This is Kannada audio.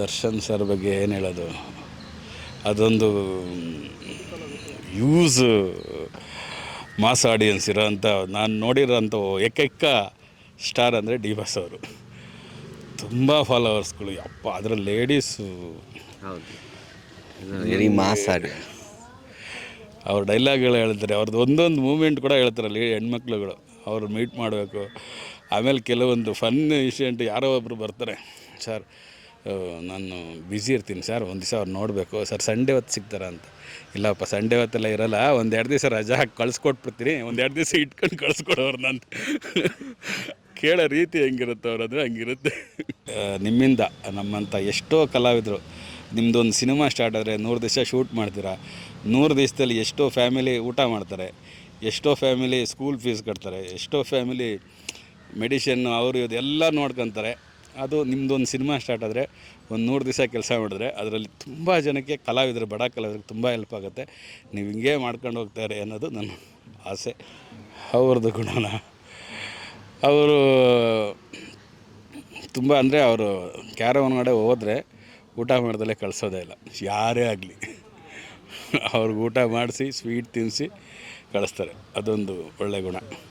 ದರ್ಶನ್ ಸರ್ ಬಗ್ಗೆ ಏನು ಹೇಳೋದು? ಅದೊಂದು ಯೂಸ್ ಮಾಸ್ ಆಡಿಯನ್ಸ್ ಇರೋಂಥ ನಾನು ನೋಡಿರೋಂಥ ಏಕೈಕ ಸ್ಟಾರ್ ಅಂದರೆ ಡಿ ಬಾಸ್ ಅವರು. ತುಂಬ ಫಾಲೋವರ್ಸ್ಗಳು ಅಪ್ಪ ಅದರ ಲೇಡೀಸು ವೆರಿ ಮಾಸ್ ಆಡಿ ಅವ್ರ ಡೈಲಾಗ್ಗಳು ಹೇಳ್ತಾರೆ ಅವ್ರದ್ದು ಒಂದೊಂದು ಮೂಮೆಂಟ್ ಕೂಡ ಹೇಳ್ತಾರೆ ಲೇ ಹೆಣ್ಮಕ್ಳುಗಳು. ಅವ್ರು ಮೀಟ್ ಮಾಡಬೇಕು. ಆಮೇಲೆ ಕೆಲವೊಂದು ಫನ್ ಇನ್ಸಿಡೆಂಟ್ ಯಾರೋ ಒಬ್ಬರು ಬರ್ತಾರೆ. ಸರ್ ನಾನು ಬ್ಯುಸಿ ಇರ್ತೀನಿ ಸರ್ ಒಂದು ದಿವಸ ಅವ್ರು ನೋಡಬೇಕು. ಸರ್ ಸಂಡೇ ಹೊತ್ತು ಸಿಗ್ತಾರ ಅಂತ. ಇಲ್ಲಪ್ಪ ಸಂಡೇ ಹೊತ್ತೆಲ್ಲ ಇರಲ್ಲ. ಒಂದು ಎರಡು ದಿವಸ ರಜಾ ಹಾಕಿ ಕಳ್ಸ್ಕೊಟ್ಬಿಡ್ತೀನಿ. ಒಂದು ಎರಡು ದಿವಸ ಇಟ್ಕೊಂಡು ಕಳಿಸ್ಕೊಡೋರು ನಾನು. ಕೇಳೋ ರೀತಿ ಹೆಂಗಿರುತ್ತೆ ಅವ್ರದ್ದು ಹಂಗಿರುತ್ತೆ. ನಿಮ್ಮಿಂದ ನಮ್ಮಂಥ ಎಷ್ಟೋ ಕಲಾವಿದರು ನಿಮ್ಮದೊಂದು ಸಿನಿಮಾ ಸ್ಟಾರ್ಟ್ ಆದರೆ ನೂರು ದಿವಸ ಶೂಟ್ ಮಾಡ್ತೀರಾ? ನೂರು ದಿವಸದಲ್ಲಿ ಎಷ್ಟೋ ಫ್ಯಾಮಿಲಿ ಊಟ ಮಾಡ್ತಾರೆ. ಎಷ್ಟೋ ಫ್ಯಾಮಿಲಿ ಸ್ಕೂಲ್ ಫೀಸ್ ಕಟ್ತಾರೆ. ಎಷ್ಟೋ ಫ್ಯಾಮಿಲಿ ಮೆಡಿಷನ್ನು ಅವರು ಇದೆಲ್ಲ ನೋಡ್ಕೊತಾರೆ. ಅದು ನಿಮ್ಮದೊಂದು ಸಿನಿಮಾ ಸ್ಟಾರ್ಟ್ ಆದರೆ ಒಂದು ನೂರು ದಿವಸ ಕೆಲಸ ಮಾಡಿದ್ರೆ ಅದರಲ್ಲಿ ತುಂಬ ಜನಕ್ಕೆ ಕಲಾವಿದರು, ಬಡ ಕಲಾವಿದರಿಗೆ ತುಂಬ ಹೆಲ್ಪ್ ಆಗುತ್ತೆ. ನೀವು ಹಿಂಗೆ ಮಾಡ್ಕೊಂಡು ಹೋಗ್ತಾರೆ ಅನ್ನೋದು ನನ್ನ ಆಸೆ. ಅವ್ರದ್ದು ಗುಣನ. ಅವರು ತುಂಬ ಅಂದರೆ ಅವರು ಕ್ಯಾರವನ್ ಕಡೆ ಹೋದರೆ ಊಟ ಮಾಡ್ದಲೇ ಕಳಿಸೋದೇ ಇಲ್ಲ. ಯಾರೇ ಆಗಲಿ. ಅವ್ರಿಗೆ ಊಟ ಮಾಡಿಸಿ ಸ್ವೀಟ್ ತಿನ್ನಿಸಿ ಕಳಿಸ್ತಾರೆ. ಅದೊಂದು ಒಳ್ಳೆಯ ಗುಣ.